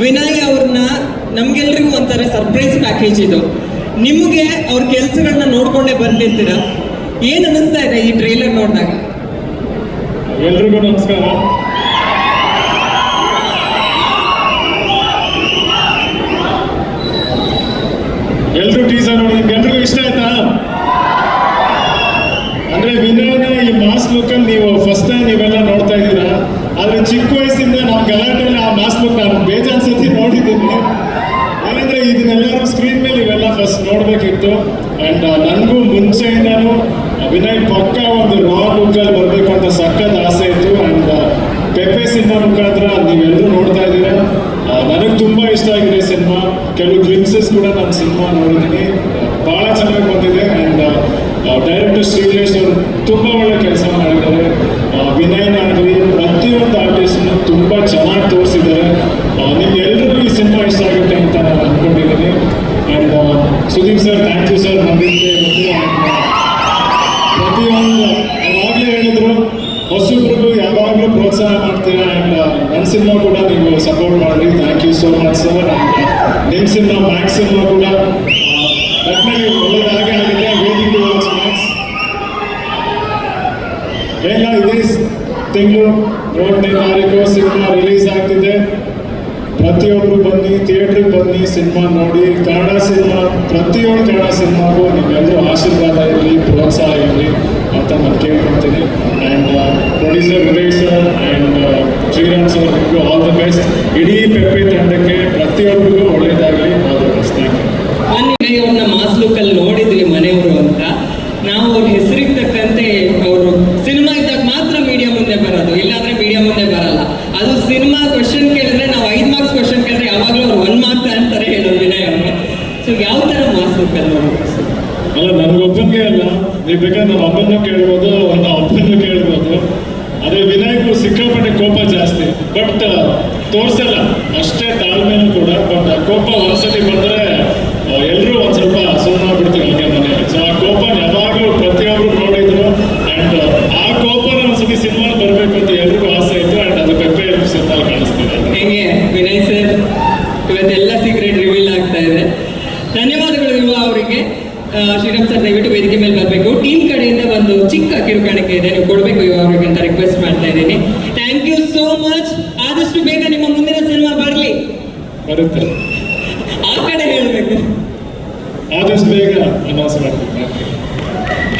ವಿನಯ್ ಅವ್ರನ್ನ ನಮ್ಗೆಲ್ರಿಗೂ ಒಂಥರ surprise package ಇದು. ನಿಮಗೆ ಅವ್ರ ಕೆಲಸಗಳನ್ನ ನೋಡ್ಕೊಂಡೆ ಬಂದಿರ್ತೀರ ಏನ್ ಅನಿಸ್ತಾ ಇದೆ ಈ ಟ್ರೈಲರ್ ನೋಡಿದಾಗ? ಎಲ್ರಿಗೂ ನಮಸ್ಕಾರ. ಎಲ್ರು ಟೀಸರ್ ನೋಡಿದ್ರೆ ಎಲ್ರಿಗೂ ಇಷ್ಟ ಆಯ್ತಾ? ಅಂದ್ರೆ ವಿನಯನ ಈ ಮಾಸ್ ಲುಕ್ ಅಲ್ಲಿ ನೀವು ವಯಸ್ಸಿಂದ ನಾವು ಗಲಾಟೆಯಲ್ಲಿ ಆ ಮಾಸ್ ಲುಕ್ ನಾನು ಬೇಜಾನ್ ಸತಿ ನೋಡಿದ್ದೀನಿ. ಏನಂದ್ರೆ ಇದನ್ನೆಲ್ಲರೂ ಸ್ಕ್ರೀನ್ ಮೇಲೆ ಇವೆಲ್ಲ ಫಸ್ಟ್ ನೋಡ್ಬೇಕಿತ್ತು. ಅಂಡ್ ನನಗೂ ಮುಂಚೆಯಿಂದನೂ ವಿನಯ್ ಪಕ್ಕ ಒಂದು ರಾ ಬುಕ್ಕಲ್ಲಿ ಬರಬೇಕು ಅಂತ ಸಖತ್ ಆಸೆ ಇತ್ತು. ಅಂಡ್ ಪೆಪೆ ಸಿನಿಮಾ ಮುಖಾಂತರ ನೀವೆಲ್ಲರೂ ನೋಡ್ತಾ ಇದ್ದೀರಾ? ನನಗೆ ತುಂಬ ಇಷ್ಟ ಆಗಿದೆ ಸಿನಿಮಾ. ಕೆಲವು ಗ್ಲಿಮ್ಸಸ್ ಕೂಡ ನಾನು ಸಿನಿಮಾ ನೋಡಿದ್ದೀನಿ. ಭಾಳ ಚೆನ್ನಾಗಿ ಬಂದಿದೆ. ಆ್ಯಂಡ್ ಡೈರೆಕ್ಟರ್ ಶ್ರೀಲೇಶ್ ಅವರು ತುಂಬ ಒಳ್ಳೆ ಕೆಲಸ ಮಾಡಿದ್ದಾರೆ ಆ, ವಿನಯನ್ ಆಗಲಿ ಪ್ರತಿಯೊಂದು ಆರ್ಟಿಸ್ಟ್ನು ತುಂಬ ಚೆನ್ನಾಗಿ ತೋರಿಸಿದ್ದಾರೆ ನಿಮ್ಗೆಲ್ರಿಗೂ ಈ ಸಿನಿಮಾ ಇಷ್ಟ ಆಗುತ್ತೆ ಅಂತ ನಾನು ಅಂದ್ಕೊಂಡಿದ್ದೀನಿ and Sudeep sir thank you sir ಮತ್ತು ಪ್ರತಿಯೊಂದು ಯಾವಾಗಲೇ ಹೇಳಿದ್ರು ಹೊಸಬ್ರಿಗೂ ಯಾವಾಗಲೂ ಪ್ರೋತ್ಸಾಹ ಮಾಡ್ತೀರಾ ಆ್ಯಂಡ್ ನನ್ನ ಸಿನಿಮಾ ಕೂಡ ನೀವು ಸಪೋರ್ಟ್ ಮಾಡಿ. Thank you so much sir ನಿಮ್ಮ ಸಿನಿಮಾ ಮ್ಯಾಕ್ಸ್ ಸಿನಿಮಾ ಕೂಡ ಒಳ್ಳೆಯದಾಗೆ ಆಗಿದೆ. ವೇದಿಂಗ್ ಟು ವಾಚ್ ಮ್ಯಾಕ್ಸ್ ಬೇಗ ಇದೇ ತಿಂಗಳು ಮೂರನೇ ತಾರೀಕು ಸಿನಿಮಾ ರಿಲೀಸ್ ಆಗ್ತಿದೆ. ಪ್ರತಿಯೊಬ್ಬರು ಬನ್ನಿ ಥಿಯೇಟ್ರಿಗೆ ಬನ್ನಿ, ಸಿನಿಮಾ ನೋಡಿ, ಕನ್ನಡ ಸಿನಿಮಾ, ಪ್ರತಿಯೊಂದು ಕನ್ನಡ ಸಿನಿಮಾಗೂ ನಿಮ್ಮೆಲ್ಲರೂ ಆಶೀರ್ವಾದ ಇರಲಿ, ಪ್ರೋತ್ಸಾಹ ಇರಲಿ ಅಂತ ನಾನು ಕೇಳ್ಕೊಳ್ತೀನಿ. And producer Vivek sir and Sriram sir all the best ಇಡೀ ಪೆಪ್ಪೆ ತಂಡಕ್ಕೆ ಪ್ರತಿಯೊಬ್ಬರಿಗೂ ಒಳ್ಳೆಯದಾಗಲಿ all the best thank you ಅವ್ರನ್ನ ಮಾಸ್ ನೋಡಿದ್ವಿ ಮನೆಯವರು ಅಂತ. ನಾವು ಅವ್ರ ಹೆಸರಿಗೆ ತಕ್ಕಂತೆ ಅವರು ಸಿನಿಮಾ ಇದ್ದಾಗ ಮಾತ್ರ ಮೀಡಿಯಾ ಮುಂದೆ ಬರೋದು. ಇಲ್ಲಾಂದ್ರೆ ಮೀಡಿಯಾ ಮುಂದೆ ಬರಲ್ಲ. ಅದು ಸಿನಿಮಾ ಕ್ವಶನ್ ಕೇಳಿದ್ರೆ ನಾವು ಐದು ಮಾರ್ಕ್ಸ್ ಕ್ವಶನ್ ಕೇಳಿದ್ರೆ ಯಾವಾಗಲೂ ಅವ್ರು ಒನ್ ಮಾರ್ಕ್ಸ್ ಆನ್ಸರೇ ಹೇಳೋದು ವಿನಯ್ ಅವರು ಸೊ ಯಾವ ಅಲ್ಲ ನನಗೊಬ್ಬನಿಗೆ ಅಲ್ಲ. ನೀವು ಬೇಕಾದ್ರೆ ನಮ್ಮ ಅಮ್ಮನ ಕೇಳ್ಬೋದು, ನನ್ನ ಅಪ್ಪನ ಕೇಳ್ಬೋದು. ಅದೇ ವಿನಾಯಕರು ಸಿಕ್ಕಾಪಟ್ಟೆ ಕೋಪ ಜಾಸ್ತಿ. ಬಟ್ ತೋರ್ಸಲ್ಲ. ಅಷ್ಟೇ ತಾಳ್ಮೆನೂ ಕೂಡ. ಬಟ್ ಆ, ಕೋಪ ಒಂದ್ಸತಿ ಬಂದ್ರೆ ಎಲ್ಲರೂ ಒಂದ್ ಸ್ವಲ್ಪ ಸುಮ್ಮನೆ ಬಿಡ್ತೀವಿ ಹಾಗೆ ಮನೆಯಲ್ಲಿ ಸೊ ಆ ಕೋಪ ಯಾವಾಗಲೂ ಪ್ರತಿಯೊಬ್ಬರು ನೋಡಿದ್ರು. ಅಂಡ್ ಆ ಕೋಪನ ಒಂದ್ಸತಿ ಸಿನಿಮಾ ಬರಬೇಕು ಅಂತ ಎಲ್ರಿಗೂ ಆಸೆ ಇತ್ತು. ಅಂಡ್ ಅದು ಪೆಪ್ಪೆ ಸಿನಿಮಾ ಕಾಣಿಸ್ತಿದೆ. ಹೆಂಗೆ? ವಿನಯ್ ಸರ್, ಇವತ್ತೆಲ್ಲ ಸೀಕ್ರೆಟ್ ರಿವೀಲ್ ಆಗ್ತಾ ಇದೆ. ಧನ್ಯವಾದಗಳು ಇರುವ ಅವರಿಗೆ ಶ್ರೀರಾಮ್ ಸರ್ ದಯವಿಟ್ಟು ವೇದಿಕೆ ಮೇಲೆ ಬರಬೇಕು. ಟೀಮ್ ಕಡೆಯಿಂದ ಒಂದು ಚಿಕ್ಕ ಕಿರುಕಾಣಿಕೆ ಇದೆ. ನೀವು ಕೊಡಬೇಕು ಅವರಿಗೆ ಅಂತ ರಿಕ್ವೆಸ್ಟ್ ಮಾಡ್ತಾ ಇದ್ದೀನಿ. ಥ್ಯಾಂಕ್ ಯು ಸೋ ಮಚ್ ಆದಷ್ಟು ಬೇಗ ನಿಮ್ಮ ಮುಂದಿನ ಸಿನಿಮಾ ಬರಲಿ. ಬರುತ್ತೆ. ಆ ಕಡೆ ಹೇಳಬೇಕು. ಆದಷ್ಟು ಬೇಗ ಅನೌನ್ಸ್ ಮಾಡ್ತೀವಿ